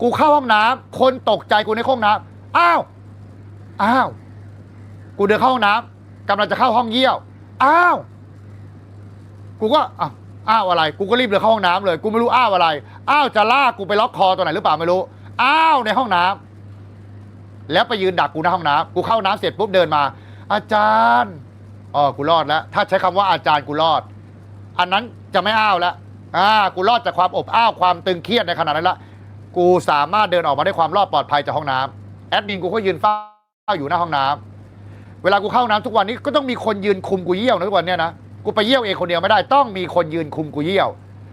กูเข้าห้องน้ำคนตกใจกูในห้องน้ำอ้าว อ้าว กูเดินเข้าห้องน้ำกำลังจะเข้าห้องเยี่ยว อ้าว กูก็อ้าวอ้าวอะไร กูก็รีบเดินเข้าห้องน้ำเลย กูไม่รู้อ้าวอะไร อ้าวจะลากกูไปล็อกคอตัวไหนหรือเปล่าไม่รู้ อ้าวในห้องน้ำ แล้วไปยืนดักกูในห้องน้ำกูเข้าน้ำเสร็จปุ๊บเดินมา อาจารย์อ๋อกูรอดแล้ว ถ้าใช้คำว่าอาจารย์กูรอด อันนั้นจะไม่อ้าวแล้วอ่ากูรอดจากความอบอ้าวความตึงเครียดในขณะนั้นละ กูสามารถเดินออกมาได้ความรอดปลอดภัยจากห้องน้ำแอดมินกูก็ยืนเฝ้าอยู่หน้าห้องน้ำเวลากูเข้าห้องน้ำทุกวันนี้ก็ต้องมีคนยืนคุมกูเยี่ยวนะทุกวันเนี้ยนะกูไปเยี่ยวเองคนเดียวไม่ได้ต้องมีคนยืนคุมกูเยี่ยว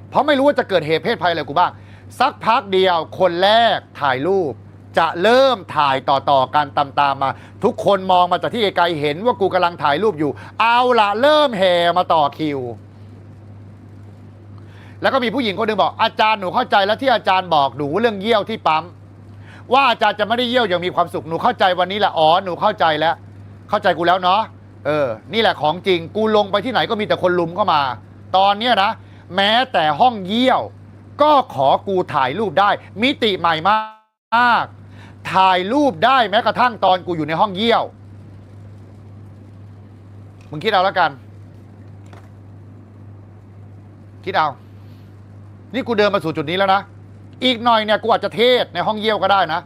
เพราะไม่รู้ว่าจะเกิดเหตุเพศภัยอะไรกูบ้าง สักพักเดียวคนแรกถ่ายรูป จะเริ่มถ่ายต่อๆกันตามๆมา ทุกคนมองมาจากที่ไกลๆเห็นว่ากูกำลังถ่ายรูปอยู่ เอาละเริ่มแห่มาต่อคิว แล้วก็มีผู้หญิงคนหนึ่งบอกอาจารย์หนูเข้าใจแล้วที่อาจารย์บอกหนูเรื่องเยี่ยวที่ปั๊มว่าอาจารย์จะไม่ได้เยี่ยวอย่างมีความสุขหนูเข้าใจวันนี้แหละอ๋อหนูเข้าใจแล้ว เข้าใจกูแล้วเนาะเออ นี่แหละของจริงกูลงไปที่ไหนก็มีแต่คนลุมเข้ามา ตอนเนี้ยนะ แม้แต่ห้องเยี่ยว ก็ขอกูถ่ายรูปได้ มิติใหม่มาก ถ่ายรูปได้แม้กระทั่งตอนกูอยู่ในห้องเยี่ยวมึงคิดเอาแล้วกัน คิดเอา นี่กูเดินมาสู่จุดนี้แล้วนะ อีกหน่อยเนี่ยกูอาจจะเทศในห้องเยี่ยวก็ได้นะ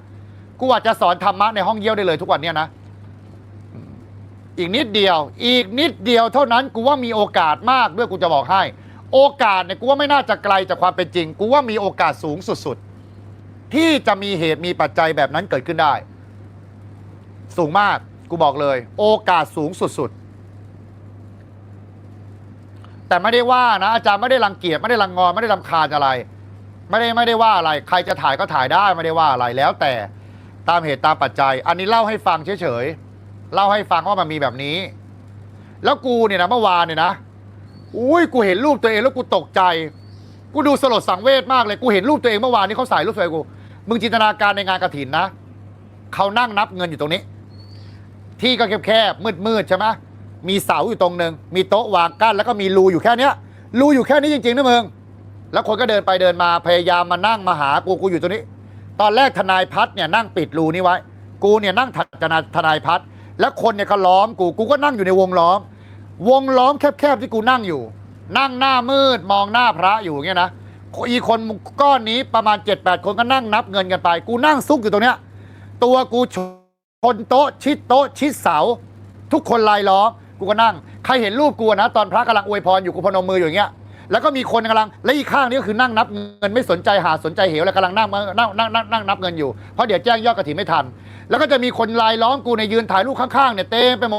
กูอาจจะสอนธรรมะในห้องเยี่ยวได้เลยทุกวันเนี้ยนะ อีกนิดเดียว อีกนิดเดียวเท่านั้นกูว่ามีโอกาสมากด้วยกูจะบอกให้ โอกาสเนี่ยกูว่าไม่น่าจะไกลจากความเป็นจริง กูว่ามีโอกาสสูงสุดๆ ที่จะมีเหตุมีปัจจัยแบบนั้นเกิดขึ้นได้ สูงมากกูบอกเลย โอกาสสูงสุดๆ แต่ไม่ได้ว่านะ อาจารย์ไม่ได้รังเกียจไม่ได้รังงอนไม่ได้รำคาญอะไร ไม่ได้ไม่ได้ว่าอะไร ใครจะถ่ายก็ถ่ายได้ไม่ได้ว่าอะไรแล้วแต่ตามเหตุตามปัจจัย อันนี้เล่าให้ฟังเฉยๆเล่าให้ฟังว่ามันมีแบบนี้ แล้วกูเนี่ยนะเมื่อวานเนี่ยนะอุ้ยกูเห็นรูปตัวเองแล้วกูตกใจ กูดูสลดสังเวชมากเลยกูเห็นรูปตัวเองเมื่อวานนี้เขาใส่รูปตัวเองกูมึงจินตนาการในงานกระถินนะเขานั่งนับเงินอยู่ตรงนี้ ที่ก็แคบๆมืดๆใช่ไหม มีเสาอยู่ตรงหนึ่งมีโต๊ะวางกั้นแล้วก็มีรูอยู่แค่เนี้ยรูอยู่แค่นี้จริงๆนะมึงแล้วคนก็เดินไปเดินมาพยายามมานั่งมาหากูกูอยู่ตรงนี้ ตอนแรกทนายพัฒน์เนี่ยนั่งปิดรูนี้ไว้ กูเนี่ยนั่งถัดทนายทนายพัฒน์แล้วคนเนี่ยเขาล้อมกูกูก็นั่งอยู่ในวงล้อม วงล้อมแคบๆที่กูนั่งอยู่ นั่งหน้ามืดมองหน้าพระอยู่เงี้ยนะอีกคนก้อนนี้ประมาณ 7-8 คนก็นั่งนับเงินกันไป กูนั่งซุกอยู่ตรงเนี้ยตัวกูชนโต๊ะชิดโต๊ะชิดเสา ทุกคนลายล้อม กูก็นั่ง ใครเห็นรูปกูนะ ตอนพระกำลังอวยพรอยู่กูพนมมืออยู่อย่างเงี้ยแล้วก็มีคนกำลังและอีกข้างนี้ก็คือนั่งนับเงินไม่สนใจหาสนใจเหวแล้วกำลังนั่งนั่งนั่งนั่งนั่งนับเงินอยู่เพราะเดี๋ยวแจ้งยอดกระถิ่นไม่ทัน แล้วก็จะมีคนลายล้อมกูในยืนถ่ายรูปข้างๆเนี่ยเต็มไปหม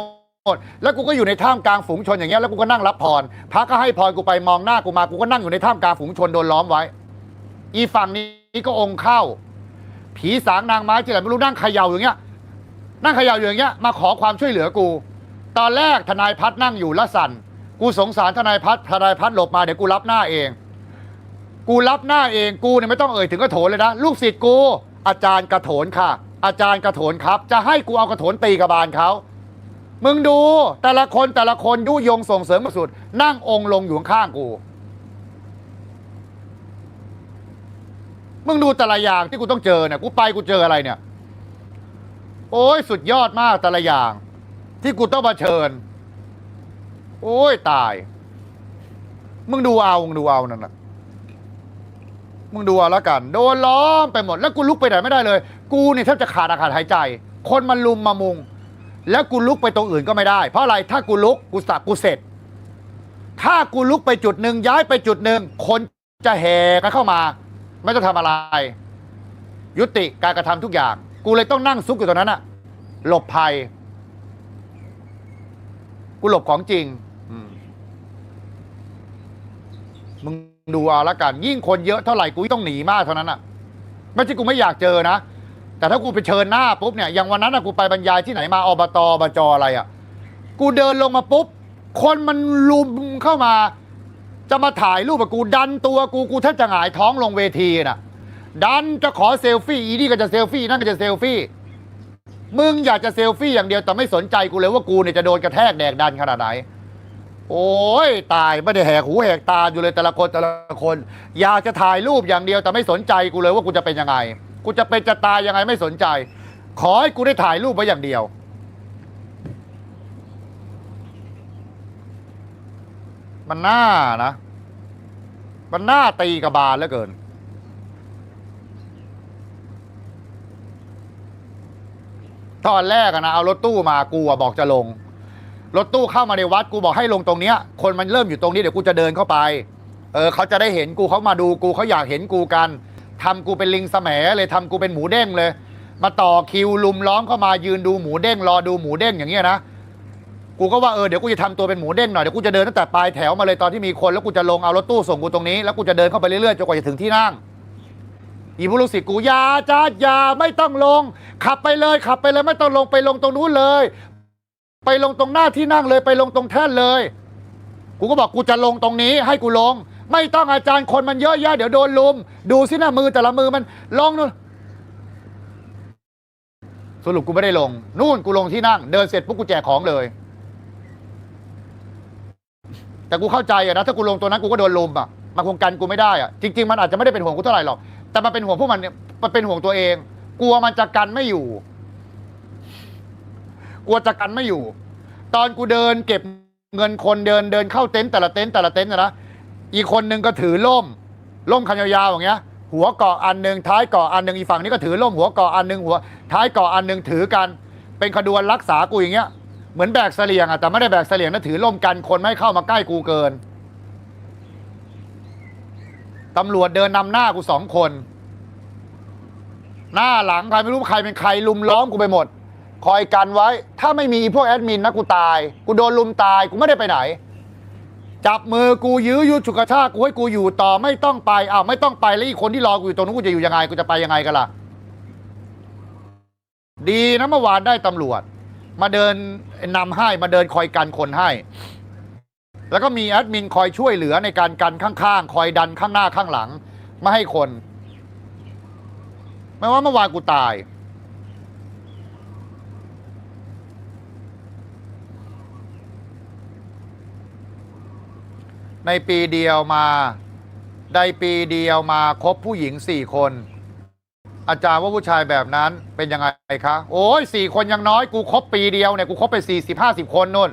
ดแล้วกูก็อยู่ในท่ามกลางฝูงชนอย่างเงี้ยแล้วกูก็นั่งรับพรพระก็ให้พรกูไปมองหน้ากูมากูก็นั่งอยู่ในท่ามกลางฝูงชนโดนล้อมไว้ อีฝั่งนี้ก็องค์เข้า ผีสางนางไม้ที่ไหนไม่รู้นั่งเขย่าอย่างเงี้ย นั่งเขย่าอย่างเงี้ยมาขอความช่วยเหลือกู ตอนแรกทนายพัฒน์นั่งอยู่ละสันกูสงสารทนายพัฒน์ทนายพัฒน์หลบมาเดี๋ยวกูรับหน้าเอง กูรับหน้าเองกูเนี่ยไม่ต้องเอ่ยถึงกระโถนเลยนะลูกศิษย์กูอาจารย์กระโถนค่ะ อาจารย์กระโถนครับ จะให้กูเอากระโถนตีกระบาลเขามึงดูแต่ละคนแต่ละคนยุยงส่งเสริมมาสุด นั่งองค์ลงอยู่ข้างกู มึงดูแต่ละอย่างที่กูต้องเจอเนี่ยกูไปกูเจออะไรเนี่ย โอ้ยสุดยอดมากแต่ละอย่าง ที่กูต้องมาเชิญ โอ้ยตาย มึงดูเอา มึงดูเอานั่นน่ะ มึงดูเอาแล้วกัน โดนล้อมไปหมด แล้วกูลุกไปไหนไม่ได้เลย กูเนี่ยแทบจะขาดอากาศหายใจ คนมันลุมมามุง แล้วกูลุกไปตรงอื่นก็ไม่ได้ เพราะอะไร ถ้ากูลุก กูสับกูเสร็จ ถ้ากูลุกไปจุดหนึ่งย้ายไปจุดหนึ่งคนจะแห่กันเข้ามา ไม่ต้องทำอะไร ยุติการกระทำทุกอย่าง กูเลยต้องนั่งซุกอยู่ตรงนั้นอะหลบภัย กูหลบของจริงอืมมึงดูเอาละกัน ยิ่งคนเยอะเท่าไหร่กูต้องหนีมากเท่านั้นอะไม่ใช่กูไม่อยากเจอนะ แต่ถ้ากูไปเชิญหน้าปุ๊บเนี่ยอย่างวันนั้นอะกูไปบรรยายที่ไหนมาอบตอบจอะไรอะกูเดินลงมาปุ๊บ คนมันลุมเข้ามา จะมาถ่ายรูปกับกูดันตัวกูกูแทบจะหงายท้องลงเวทีน่ะ ดันจะขอเซลฟี่อีนี่ก็จะเซลฟี่นั่นก็จะเซลฟี่ มึงอยากจะเซลฟี่อย่างเดียวแต่ไม่สนใจกูเลยว่ากูเนี่ยจะโดนกระแทกแดกดันขนาดไหน โอ้ยตายไม่ได้แหกหูแหกตาอยู่เลยแต่ละคนแต่ละคน อยากจะถ่ายรูปอย่างเดียวแต่ไม่สนใจกูเลยว่ากูจะเป็นยังไง กูจะเป็นจะตายยังไงไม่สนใจ ขอให้กูได้ถ่ายรูปไว้อย่างเดียว มันน่านะ มันน่าตีกระบาลเหลือเกิน ตอนแรกอะนะเอารถตู้มากูอะบอกจะลง รถตู้เข้ามาในวัดกูบอกให้ลงตรงเนี้ย คนมันเริ่มอยู่ตรงนี้เดี๋ยวกูจะเดินเข้าไป เออเขาจะได้เห็นกูเขามาดูกูเขาอยากเห็นกูกันทำกูเป็นลิงแสมเลยทำกูเป็นหมูเด้งเลย มาต่อคิวลุมล้อมเข้ามายืนดูหมูเด้งรอดูหมูเด้งอย่างเงี้ยนะกูก็ว่าเออเดี๋ยวกูจะทำตัวเป็นหมูเด้งหน่อยเดี๋ยวกูจะเดินตั้งแต่ปลายแถวมาเลยตอนที่มีคนแล้วกูจะลงเอารถตู้ส่งกูตรงนี้แล้วกูจะเดินเข้าไปเรื่อยๆจนกว่าจะถึงที่นั่ง อีผู้ลูกศิษย์กูอยาจ้าอย่าไม่ต้องลง ขับไปเลยขับไปเลยไม่ต้องลงไปลงตรงนู้นเลย ไปลงตรงหน้าที่นั่งเลยไปลงตรงแท่นเลย กูก็บอกกูจะลงตรงนี้ ให้กูลง ไม่ต้องอาจารย์คนมันเยอะแยะเดี๋ยวโดนลุม ดูสิหน้ามือแต่ละมือมันลงนู่นสรุปกูไม่ได้ลง นู่นกูลงที่นั่ง เดินเสร็จปุ๊บกูแจกของเลย แต่กูเข้าใจอะนะถ้ากูลงตัวนั้นกูก็โดนลุมอะมันคงกันกูไม่ได้อะจริง ๆ มันอาจจะไม่ได้เป็นห่วงกูเท่าไหร่หรอก แต่มันเป็นห่วงพวกมันเนี่ยมันเป็นห่วงตัวเอง กลัวมันจะกันไม่อยู่ กลัวจะกันไม่อยู่ ตอนกูเดินเก็บเงินคนเดินเดินเข้าเต็นท์แต่ละเต็นท์แต่ละเต็นท์นะนะอีกคนนึงก็ถือล่ม ล่มคันยาวๆอย่างเงี้ย หัวเกาะอันหนึ่งท้ายเกาะอันหนึ่งอีกฝั่งนี้ก็ถือล่มหัวเกาะอันหนึ่งหัว ท้ายเกาะอันหนึ่งถือกัน เป็นขดวนรักษากูอย่างเงี้ยเหมือนแบกเสลียงอะแต่ไม่ได้แบกเสลียงนะถือล่มกันคนไม่เข้ามาใกล้กูเกิน ตำรวจเดินนำหน้ากูสองคน หน้าหลังใครไม่รู้ใครเป็นใครลุมล้อมกูไปหมด คอยกันไว้ ถ้าไม่มีพวกแอดมินนะกูตาย กูโดนลุมตายกูไม่ได้ไปไหน จับมือกูยื้อยุดฉุกกระชากกูให้กูอยู่ต่อไม่ต้องไปอ้าวไม่ต้องไปแล้วอีกคนที่รอกูอยู่ตรงนู้นกูจะอยู่ยังไงกูจะไปยังไงกันล่ะ ดีนะเมื่อวานได้ตำรวจ มาเดินนำให้มาเดินคอยกันคนให้ แล้วก็มีแอดมินคอยช่วยเหลือในการกันข้างๆ คอยดันข้างหน้าข้างหลัง ไม่ให้คน ไม่ว่าเมื่อวานกูตาย ในปีเดียวมาได้ปีเดียวมาคบผู้หญิงสี่คน อาจารย์ว่าผู้ชายแบบนั้นเป็นยังไงคะ โอ้ยสี่คนยังน้อยกูคบปีเดียวเนี่ย กูคบไปสี่สิบห้าสิบคนนู่น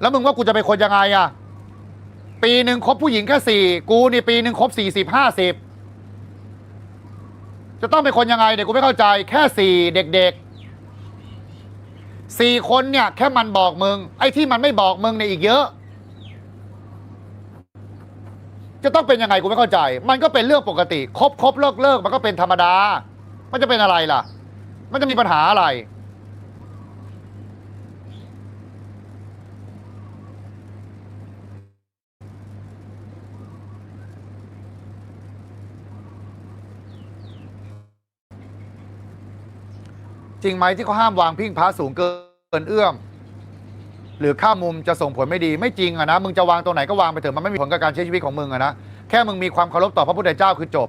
แล้วมึงว่ากูจะเป็นคนยังไงอะปีหนึ่งคบผู้หญิงแค่สี่กูนี่ปีหนึ่งคบสี่สิบห้าสิบจะต้องเป็นคนยังไงเนี่ยกูไม่เข้าใจ แค่สี่เด็กๆสี่คนเนี่ย แค่มันบอกมึง ไอ้ที่มันไม่บอกมึงเนี่ยอีกเยอะ จะต้องเป็นยังไงกูไม่เข้าใจ มันก็เป็นเรื่องปกติ คบคบเลิกเลิกมันก็เป็นธรรมดา มันจะเป็นอะไรล่ะ มันจะมีปัญหาอะไร จริงไหมที่เขาห้ามวางพิงพระสูงเกินเอื้อม หรือค่ามุมจะส่งผลไม่ดีไม่จริงอะนะมึงจะวางตรงไหนก็วางไปเถอะมันไม่มีผลกับการใช้ชีวิตของมึงอะนะแค่มึงมีความเคารพต่อพระพุทธเจ้าคือจบ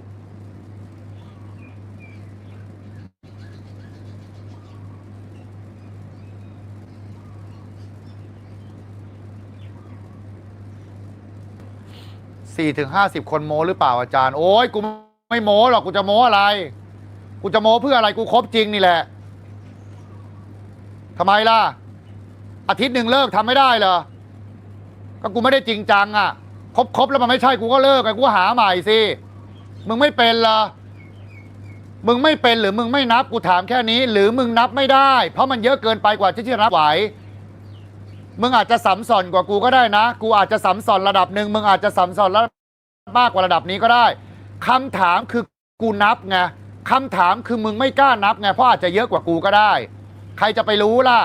สี่ถึงห้าสิบคนโมหรือเปล่าอาจารย์ โอ้ยกูไม่โมหรอกกูจะโมอะไร กูจะโมเพื่ออะไรกูครบจริงนี่แหละ ทำไมล่ะ อาทิตย์หนึ่งเลิกทำไม่ได้เหรอ ก็กูไม่ได้จริงจังอะ ครบครบแล้วมันไม่ใช่กูก็เลิกไงกูหาใหม่สิ มึงไม่เป็นเหรอ มึงไม่เป็นหรือมึงไม่นับกูถามแค่นี้ หรือมึงนับไม่ได้ เพราะมันเยอะเกินไปกว่าที่จะนับไหว มึงอาจจะสัมสอนกว่ากูก็ได้นะ กูอาจจะสัมสอนระดับหนึ่งมึงอาจจะสัมสอนระดับมากกว่าระดับนี้ก็ได้คำถามคือกูนับไงคำถามคือมึงไม่กล้านับไงเพราะอาจจะเยอะกว่ากูก็ได้ ใครจะไปรู้ล่ะ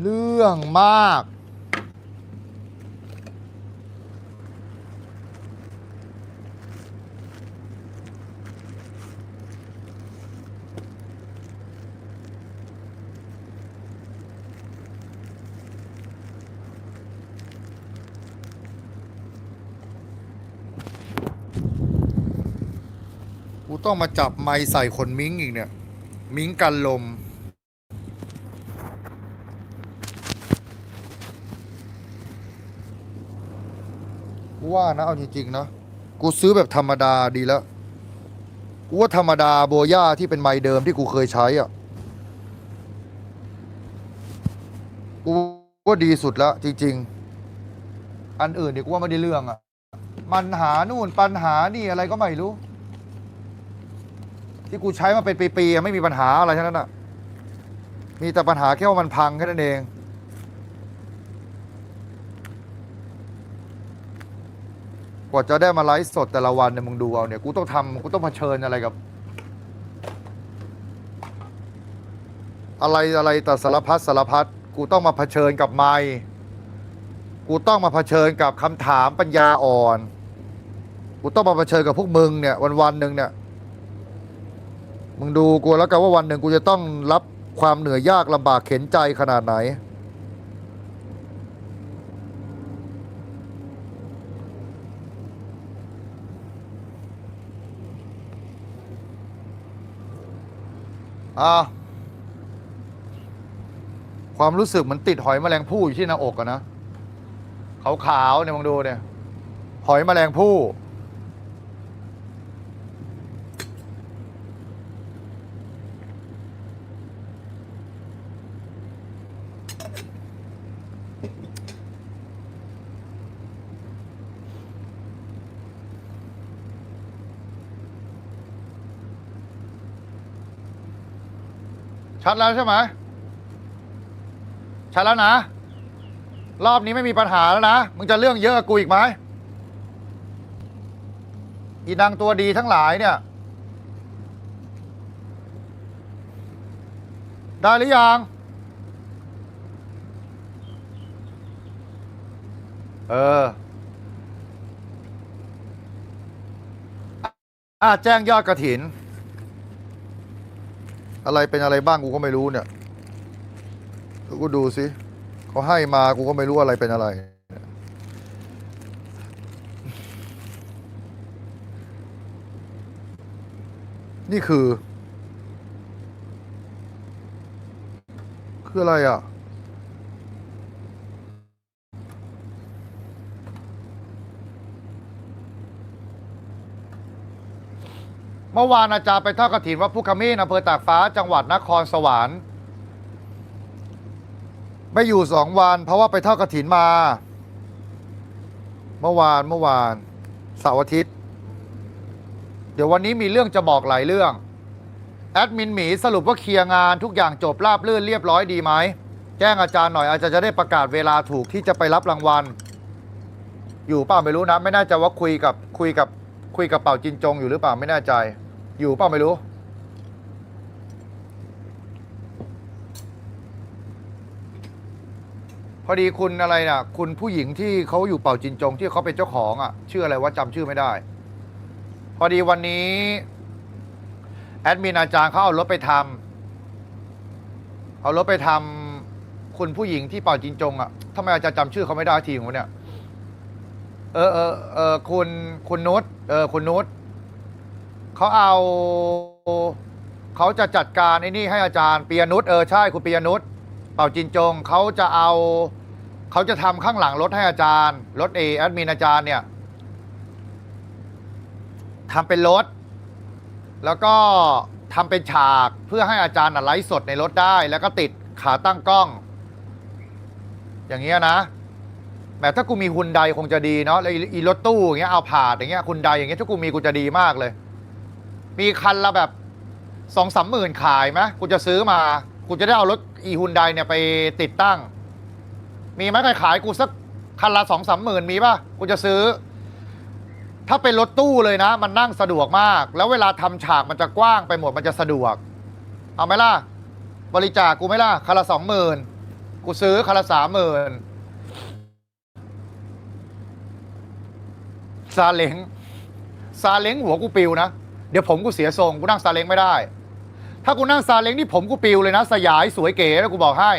เรื่องมาก ต้องมาจับไม้ใส่ขนมิ้งอีกเนี่ย มิงกันลม ว่านะเอาจริงๆนะ กูซื้อแบบธรรมดาดีแล้วกูว่าธรรมดาโบย่าที่เป็นไมค์เดิมที่กูเคยใช้อะ กูว่าดีสุดแล้วจริง ๆ อันอื่นเนี่ยกูว่าไม่ได้เรื่องอะ มันหานู่นปัญหานี่อะไรก็ไม่รู้ ที่กูใช้มาเป็นปีๆไม่มีปัญหาอะไรทั้งนั้นอะ มีแต่ปัญหาแค่ว่ามันพังแค่นั้นเองกว่าจะได้มาไลฟ์สดแต่ละวันเนี่ยมึงดูเอาเนี่ยกูต้องทำกูต้องเผชิญอะไรกับ อะไรอะไรแต่สารพัดสารพัดกูต้องมาเผชิญกับไมค์กูต้องมาเผชิญกับคำถามปัญญาอ่อน กูต้องมาเผชิญกับพวกมึงเนี่ยวันวันหนึ่งเนี่ย มึงดูกูแล้วกันว่าวันหนึ่งกูจะต้องรับความเหนื่อยยากลำบากเข็นใจขนาดไหน อ่าความรู้สึกเหมันติดหอยแมลงภู่อยู่ที่หน้าอกอะนะขาวๆเนี่ยมึงดูเนี่ย หอยแมลงภู่ ชัดแล้วใช่ไหมชัดแล้วนะ รอบนี้ไม่มีปัญหาแล้วนะ มึงจะเรื่องเยอะกับกูอีกไหมอีนางตัวดีทั้งหลายเนี่ย ได้หรือยัง เออ อะแจ้งยอดกระถิน อะไรเป็นอะไรบ้างกูก็ไม่รู้เนี่ย กูดูสิเขาให้มากูก็ไม่รู้อะไรเป็นอะไรนี่คือ คืออะไรอะ เมื่อวานอาจารย์ไปทอดกระถินวัดพุกขมิ้นอำเภอตากฟ้าจังหวัดนครสวรรค์ไม่อยู่สองวัน เพราะว่าไปทอดกระถินมา เมื่อวานเมื่อวานเสาร์อาทิตย์ เดี๋ยววันนี้มีเรื่องจะบอกหลายเรื่อง แอดมินหมีสรุปว่าเคลียร์งานทุกอย่างจบราบรื่นเรียบร้อยดีไหม แจ้งอาจารย์หน่อยอาจารย์จะได้ประกาศเวลาถูกที่จะไปรับรางวัล อยู่เปล่าไม่รู้นะ ไม่น่ใจะว่าคุยกับคุยกับ คุยกับเป่าจินจงอยู่หรือเปล่าไม่แน่ใจ อยู่เปล่าไม่รู้ พอดีคุณอะไรน่ะ คุณผู้หญิงที่เขาอยู่เป่าจินจงที่เขาเป็นเจ้าของอะชื่ออะไรว่าจำชื่อไม่ได้ พอดีวันนี้ แอดมินอาจารย์เขาเอารถไปทำเอารถไปทำคุณผู้หญิงที่เป่าจินจงอะทำไมอาจารย์จำชื่อเขาไม่ได้ทีของเนี่ย เออเออเออคุณคุณนุชเออคุณนุชเขาเอาเขาจะจัดการไอ้นี่ให้อาจารย์ปียนุชเออใช่คุณปียนุชเป่าจินจงเขาจะเอาเขาจะทำข้างหลังรถให้อาจารย์รถเอแอดมินอาจารย์เนี่ยทำเป็นรถ แล้วก็ทำเป็นฉากเพื่อให้อาจารย์น่ะไลฟ์สดในรถได้ แล้วก็ติดขาตั้งกล้อง อย่างเงี้ยนะ แหมถ้ากูมีฮุนไดคงจะดีเนาะแล้วอีรถตู้อย่างเงี้ยเอาผาดอย่างเงี้ยฮุนไดอย่างเงี้ยถ้ากูมีกูจะดีมากเลย มีคันละแบบสองสามหมื่นขายไหมกูจะซื้อมา กูจะได้เอารถอีฮุนไดเนี่ยไปติดตั้ง มีไหมใครขายกูสักคันละสองสามหมื่นมีป่ะกูจะซื้อ ถ้าเป็นรถตู้เลยนะ มันนั่งสะดวกมาก แล้วเวลาทำฉากมันจะกว้างไปหมดมันจะสะดวก เอาไหมล่ะ บริจาคกูไหมล่ะคันละสองหมื่นกูซื้อคันละสามหมื่น ซาเล้งซาเล้งหัวกูปิวนะ เดี๋ยวผมกูเสียทรงกูนั่งซาเล้งไม่ได้ ถ้ากูนั่งซาเล้งนี่ผมกูปิวเลยนะ สยายสวยเก๋แล้วกูบอกให้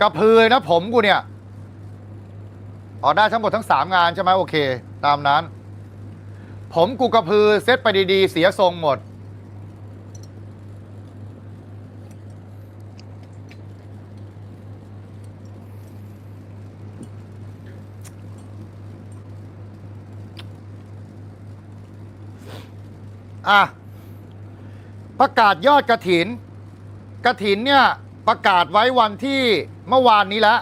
กระพือนะผมกูเนี่ยอ๋อได้ทั้งหมดทั้งสามงานใช่ไหมโอเค ตามนั้น ผมกูกระพือเซ็ตไปดีๆ เสียทรงหมด อะประกาศยอดกระถินกระถินเนี่ยประกาศไว้วันที่เมื่อวานนี้แล้ว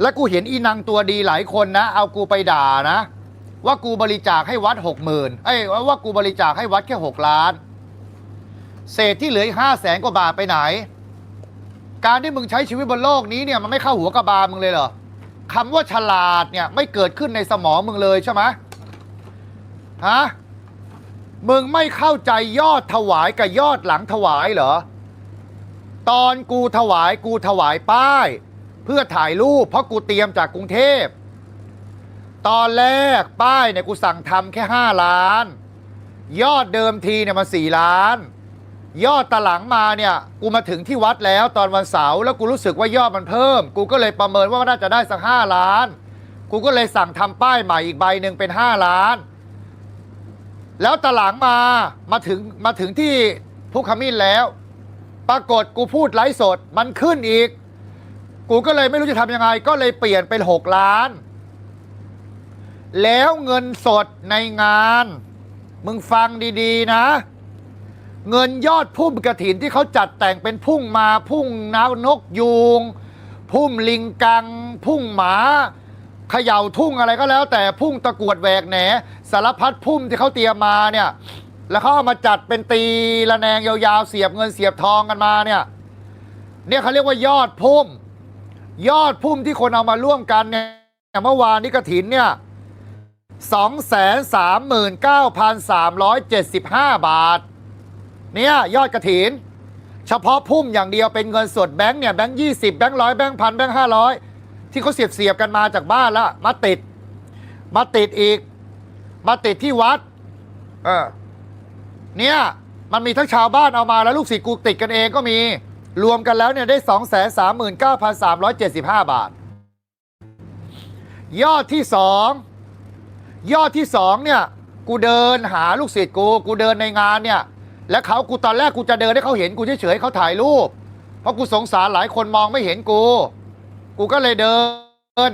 และกูเห็นอีนางตัวดีหลายคนนะ เอากูไปด่านะ ว่ากูบริจาคให้วัดหกหมื่นเอ้ว่ากูบริจาคให้วัดแค่หกล้าน เศษที่เหลือห้าแสนกว่าบาทไปไหน การที่มึงใช้ชีวิตบนโลกนี้เนี่ยมันไม่เข้าหัวกระบาลมึงเลยเหรอคำว่าฉลาดเนี่ยไม่เกิดขึ้นในสมองมึงเลยใช่ไหมฮะ มึงไม่เข้าใจยอดถวายกับยอดหลังถวายเหรอ ตอนกูถวายกูถวายป้าย เพื่อถ่ายรูปเพราะกูเตรียมจากกรุงเทพ ตอนแรกป้ายเนี่ยกูสั่งทำแค่ 5 ล้าน ยอดเดิมทีเนี่ยมัน4ล้าน ยอดตะหลังมาเนี่ยกูมาถึงที่วัดแล้วตอนวันเสาร์แล้วกูรู้สึกว่ายอดมันเพิ่ม กูก็เลยประเมินว่าน่าจะได้สักห้าล้าน กูก็เลยสั่งทำป้ายใหม่อีกใบหนึ่งเป็น 5 ล้าน แล้วตะหลังมามาถึงมาถึงที่พุกขมิ้นแล้ว ปรากฏกูพูดไลฟ์สดมันขึ้นอีก กูก็เลยไม่รู้จะทำยังไง ก็เลยเปลี่ยนเป็น6ล้าน แล้วเงินสดในงาน มึงฟังดีๆนะ เงินยอดพุ่มกระถินที่เขาจัดแต่งเป็นพุ่งมาพุ่งนาวนกยูง พุ่มลิงกัง พุ่งหมา เขย่าทุ่งอะไรก็แล้ว แต่พุ่งตะกรวดแหวกแหนสารพัดพุ่มที่เขาเตรียมมาเนี่ย แล้วเขาเอามาจัดเป็นตีระแนงยาวๆเสียบเงินเสียบทองกันมาเนี่ยเนี่ยเขาเรียกว่ายอดพุ่ม ยอดพุ่มที่คนเอามาร่วมกันเนี่ยเมื่อวานนี้กระถินเนี่ยสองแสนสามหมื่นเก้าพันสามร้อยเจ็ดสิบห้าบาท เนี่ยยอดกระถิน เฉพาะพุ่มอย่างเดียวเป็นเงินสดแบงค์เนี่ยแบงค์ยี่สิบแบงค์ร้อยแบงค์พันแบงค์ห้าร้อย ที่เขาเสียบเสียบๆกันมาจากบ้านแล้วมาติด มาติดอีก มาติดที่วัด เออ เนี่ย มันมีทั้งชาวบ้านเอามาแล้วลูกศิษย์กูติดกันเองก็มี รวมกันแล้วเนี่ยได้ 2 3 9 3 7 5 บาท ยอดที่สองยอดที่สองเนี่ย กูเดินหาลูกศิษย์กู กูเดินในงานเนี่ย แล้วเขากูตอนแรกกูจะเดินให้เขาเห็นกูเฉยๆให้เขาถ่ายรูป เพราะกูสงสารหลายคนมองไม่เห็นกู กูก็เลยเดิน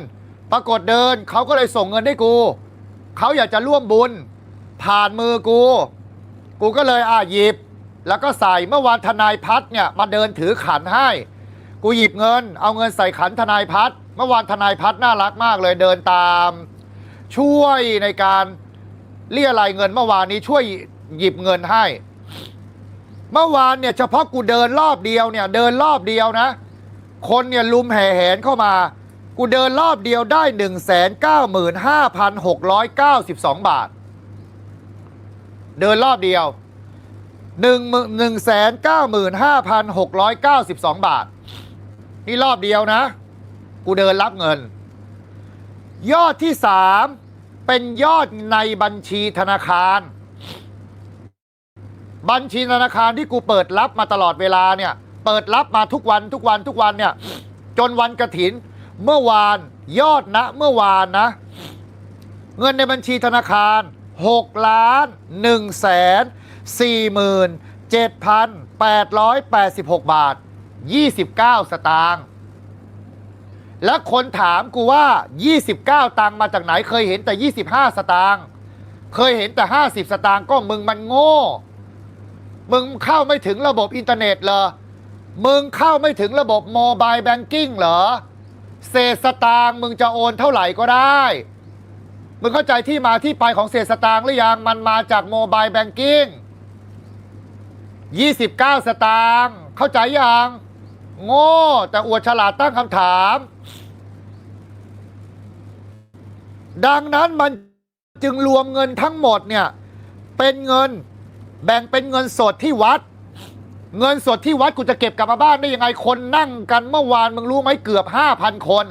ปรากฏเดินเขาก็เลยส่งเงินให้กู เขาอยากจะร่วมบุญ ผ่านมือกู กูก็เลยอะหยิบ แล้วก็ใส่เมื่อวานทนายพัฒน์เนี่ย มาเดินถือขันให้ กูหยิบเงิน เอาเงินใส่ขันทนายพัฒน์เมื่อวานทนายพัฒน์น่ารักมากเลยเดินตาม ช่วยในการเรียรายเงินเมื่อวานนี้ช่วยหยิบเงินให้ เมื่อวานเนี่ยเฉพาะกูเดินรอบเดียวเนี่ย เดินรอบเดียวนะ คนเนี่ยลุมแห่แหนเข้ามา กูเดินรอบเดียวได้ 1 9 5 6 9 2 บาท เดินรอบเดียว 1 1 9 5 6 9 2 บาท นี่รอบเดียวนะ กูเดินรับเงิน ยอดที่ 3 เป็นยอดในบัญชีธนาคาร บัญชีธนาคารที่กูเปิดรับมาตลอดเวลาเนี่ย เปิดรับมาทุกวันทุกวันทุกวันเนี่ย จนวันกระถิน เมื่อวานยอดนะ เมื่อวานนะ เงินในบัญชีธนาคาร 6 ล้าน1แสน4หมื่น7,886 บาท 29 สตางค์และคนถามกูว่า 29 ตังค์มาจากไหนเคยเห็นแต่ 25 สตางค์เคยเห็นแต่ 50 สตางค์ก็มึงมันโง่ มึงเข้าไม่ถึงระบบอินเทอร์เน็ตเหรอ มึงเข้าไม่ถึงระบบโมบายแบงกิ้งเหรอ เศษสตางค์มึงจะโอนเท่าไหร่ก็ได้ มึงเข้าใจที่มาที่ไปของเศษสตางค์หรือยัง มันมาจากโมบายแบงกิ้ง29 สตางค์เข้าใจยัง โง่ แต่อวดฉลาดตั้งคำถาม ดังนั้นมันจึงรวมเงินทั้งหมดเนี่ย เป็นเงินแบ่งเป็นเงินสดที่วัด เงินสดที่วัดกูจะเก็บกลับมาบ้านได้ยังไงคนนั่งกันเมื่อวานมึงรู้ไหมเกือบ5,000คน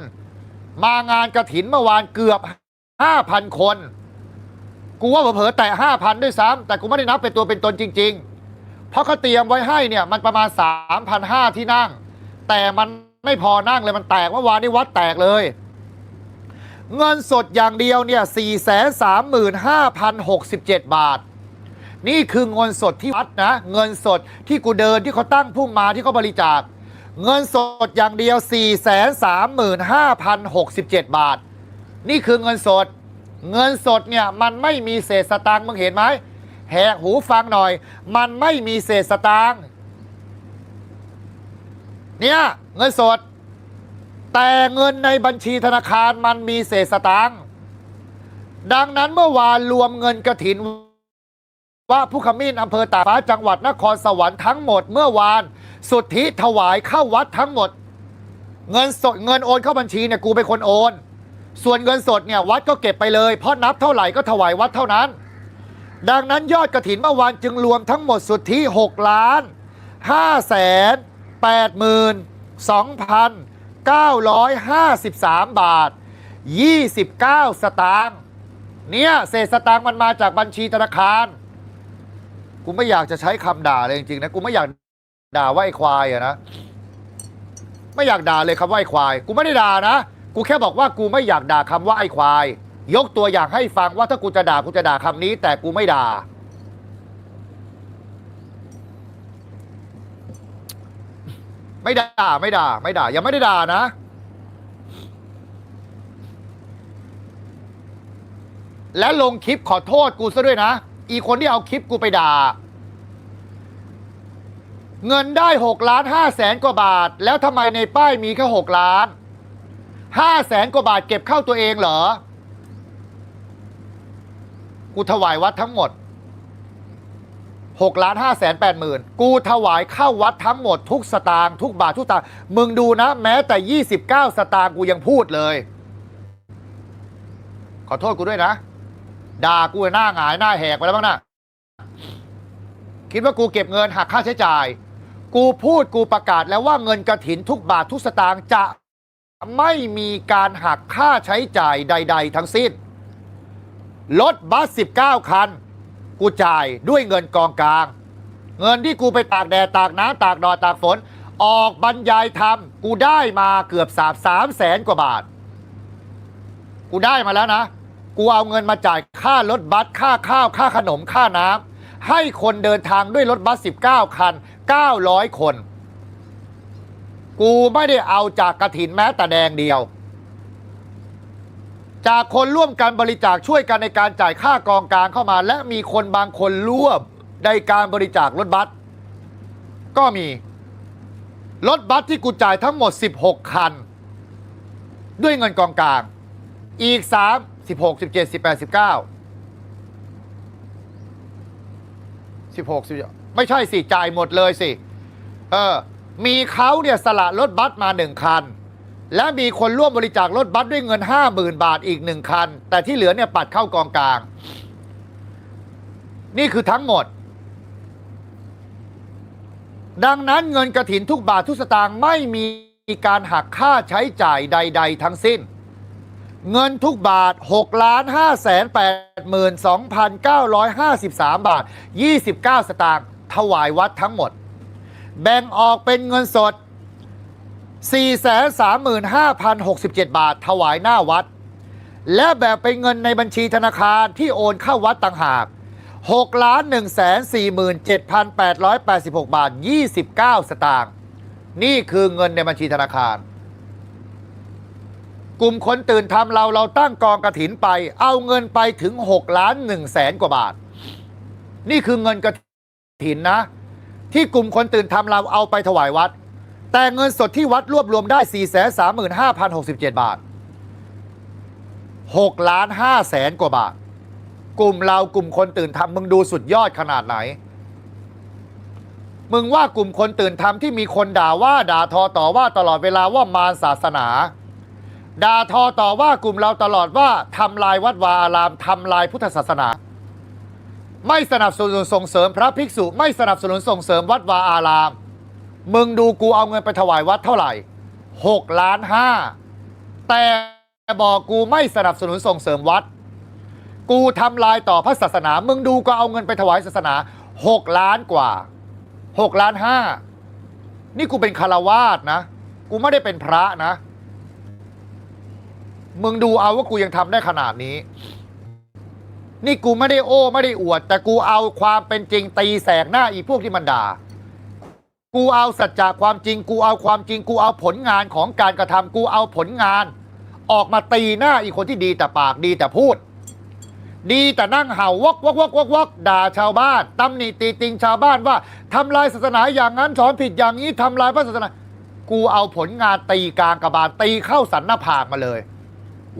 มางานกระถินเมื่อวานเกือบ5,000คน กูว่าเผลอแต่5,000ด้วยซ้ำแต่กูไม่ได้นับเป็นตัวเป็นตนจริง ๆ เพราะเขาเตรียมไว้ให้เนี่ยมันประมาณ3,500ที่นั่ง แต่มันไม่พอนั่งเลยมันแตกเมื่อวานนี้วัดแตกเลย เงินสดอย่างเดียวเนี่ย435,067บาท นี่คือเงินสดที่วัดนะ เงินสดที่กูเดินที่เขาตั้งพุ่มมาที่เขาบริจาค เงินสดอย่างเดียว 435,067 บาท นี่คือเงินสด เงินสดเนี่ยมันไม่มีเศษสตางค์มึงเห็นไหมแหกหูฟังหน่อย มันไม่มีเศษสตางค์เนี่ยเงินสด แต่เงินในบัญชีธนาคารมันมีเศษสตางค์ดังนั้นเมื่อวานรวมเงินกระถิน ว่าผู้ขมิ้นอำเภอตากฟ้าจังหวัดนครสวรรค์ทั้งหมดเมื่อวาน สุทธิถวายเข้าวัดทั้งหมด เงินสดเงินโอนเข้าบัญชีเนี่ยกูเป็นคนโอน ส่วนเงินสดเนี่ยวัดก็เก็บไปเลย เพราะนับเท่าไหร่ก็ถวายวัดเท่านั้น ดังนั้นยอดกระถินเมื่อวานจึงรวมทั้งหมดสุทธิ6ล้าน5แสน8หมื่น2,953 บาท 29 สตางค์เนี่ยเศษสตางค์มันมาจากบัญชีธนาคาร กูไม่อยากจะใช้คำด่าเลยจริงๆนะกูไม่อยากด่าว่าไอ้ควายอะนะไม่อยากด่าเลยคำว่าไอ้ควาย กูไม่ได้ด่านะกูแค่บอกว่ากูไม่อยากด่าคำว่าไอ้ควาย ยกตัวอย่างให้ฟังว่าถ้ากูจะด่ากูจะด่าคำนี้ แต่กูไม่ด่า ไม่ด่าไม่ด่า ไม่ด่ายังไม่ได้ด่านะ และลงคลิปขอโทษกูซะด้วยนะ อีคนที่เอาคลิปกูไปด่า เงินได้6ล้าน5แสนกว่าบาท แล้วทำไมในป้ายมีแค่6ล้าน5แสนกว่าบาทเก็บเข้าตัวเองเหรอ กูถวายวัดทั้งหมด6ล้าน5แสน8หมื่นกูถวายเข้าวัดทั้งหมดทุกสตางค์ทุกบาททุกสตางค์มึงดูนะ แม้แต่29สตางค์กูยังพูดเลย ขอโทษกูด้วยนะ ด่ากูหน้าหงายหน้าแหกไปแล้วบ้างนะคิดว่ากูเก็บเงินหักค่าใช้จ่าย กูพูดกูประกาศแล้วว่าเงินกระถินทุกบาททุกสตางค์จะไม่มีการหักค่าใช้จ่ายใด ๆ ทั้งสิ้น รถบัส 19 คัน กูจ่ายด้วยเงินกองกลาง เงินที่กูไปตากแดดตากน้ำตากดอดตากฝน ออกบรรยายธรรม กูได้มาเกือบสามสามแสนกว่าบาท กูได้มาแล้วนะ กูเอาเงินมาจ่ายค่ารถบัสค่าข้าวค่าขนมค่าน้ำให้คนเดินทางด้วยรถบัส 19 คัน 900 คน กูไม่ได้เอาจากกระถินแม้แต่แดงเดียว จากคนร่วมกันบริจาคช่วยกันในการจ่ายค่ากองกลางเข้ามา และมีคนบางคนร่วมในการบริจาครถบัสก็มีรถบัสที่กูจ่ายทั้งหมด 16 คัน ด้วยเงินกองกลาง อีก 3 16 17 18 19 16 17ไม่ใช่สิจ่ายหมดเลยสิเออมีเขาเนี่ยสละรถบัสมาหนึ่งคัน และมีคนร่วมบริจาครถบัสด้วยเงิน50,000บาทอีกหนึ่งคัน แต่ที่เหลือเนี่ยปัดเข้ากองกลาง นี่คือทั้งหมด ดังนั้นเงินกระถินทุกบาททุกสตางค์ไม่มีการหักค่าใช้จ่ายใด ๆ ทั้งสิ้น เงินทุกบาท6ล้าน5แสน8หมื่น2,953 บาท 29 สตางค์ถวายวัดทั้งหมด แบ่งออกเป็นเงินสด 435,067 บาทถวายหน้าวัด และแบบเป็นเงินในบัญชีธนาคารที่โอนเข้าวัดต่างหาก6ล้าน147,886 บาท 29 สตางค์นี่คือเงินในบัญชีธนาคาร กลุ่มคนตื่นทำเราเราตั้งกองกระถินไป เอาเงินไปถึง6ล้าน1แสนกว่าบาท นี่คือเงินกระถินนะ ที่กลุ่มคนตื่นทำเราเอาไปถวายวัด แต่เงินสดที่วัดรวบรวมได้ 4 3 5 0 6 7 บาท6ล้าน5แสนกว่าบาท กลุ่มเรากลุ่มคนตื่นทำมึงดูสุดยอดขนาดไหน มึงว่ากลุ่มคนตื่นทำที่มีคนด่าว่าด่าทอต่อว่าตลอดเวลาว่ามารศาสนา ด่าทอต่อว่ากลุ่มเราตลอดว่าทำลายวัดวาอารามทำลายพุทธศาสนา ไม่สนับสนุนส่งเสริมพระภิกษุ ไม่สนับสนุนส่งเสริมวัดวาอาราม มึงดูกูเอาเงินไปถวายวัดเท่าไหร่6ล้านห้าแต่บอกกูไม่สนับสนุนส่งเสริมวัด กูทำลายต่อพระศาสนา มึงดูก็เอาเงินไปถวายศาสนา6ล้านกว่า6ล้านห้านี่กูเป็นคารวาสนะ กูไม่ได้เป็นพระนะ มึงดูเอาว่ากูยังทำได้ขนาดนี้ นี่กูไม่ได้โอ้ไม่ได้อวด แต่กูเอาความเป็นจริงตีแสกหน้าอีพวกที่มันด่า กูเอาสัจจะความจริง กูเอาความจริง กูเอาผลงานของการกระทำกูเอาผลงาน ออกมาตีหน้าอีกคนที่ดีแต่ปากดีแต่พูด ดีแต่นั่งเห่าวกวกวกวกวกด่าชาวบ้านตำหนิตีติงชาวบ้านว่าทำลายศาสนาอย่างนั้นสอนผิดอย่างนี้ทำลายพระศาสนากูเอาผลงานตีกลางกระบาลตีเข้าสันหน้าผากมาเลย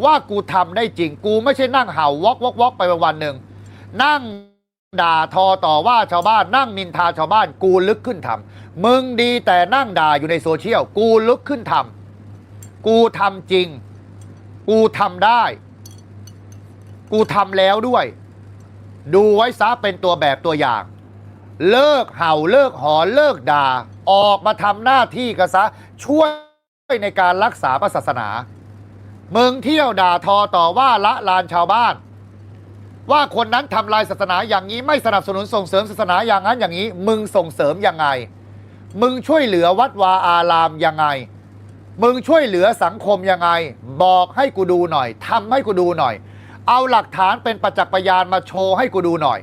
ว่ากูทำได้จริง กูไม่ใช่นั่งเห่าวอกวอกวอกไปวันหนึ่งนั่งด่าทอต่อว่าชาวบ้านนั่งนินทาชาวบ้าน กูลึกขึ้นทำมึงดีแต่นั่งด่าอยู่ในโซเชียลกูลุกขึ้นทำกูทำจริง กูทำได้ กูทำแล้วด้วย ดูไว้ซะเป็นตัวแบบตัวอย่าง เลิกเห่าเลิกหอนเลิกด่า ออกมาทำหน้าที่กันซะช่วยในการรักษาพระศาสนา มึงเที่ยวด่าทอต่อว่าละลานชาวบ้าน ว่าคนนั้นทำลายศาสนาอย่างนี้ไม่สนับสนุนส่งเสริมศาสนาอย่างนั้นอย่างนี้ มึงส่งเสริมยังไง มึงช่วยเหลือวัดวาอารามยังไง มึงช่วยเหลือสังคมยังไง บอกให้กูดูหน่อยทำให้กูดูหน่อย เอาหลักฐานเป็นประจักษ์พยานมาโชว์ให้กูดูหน่อย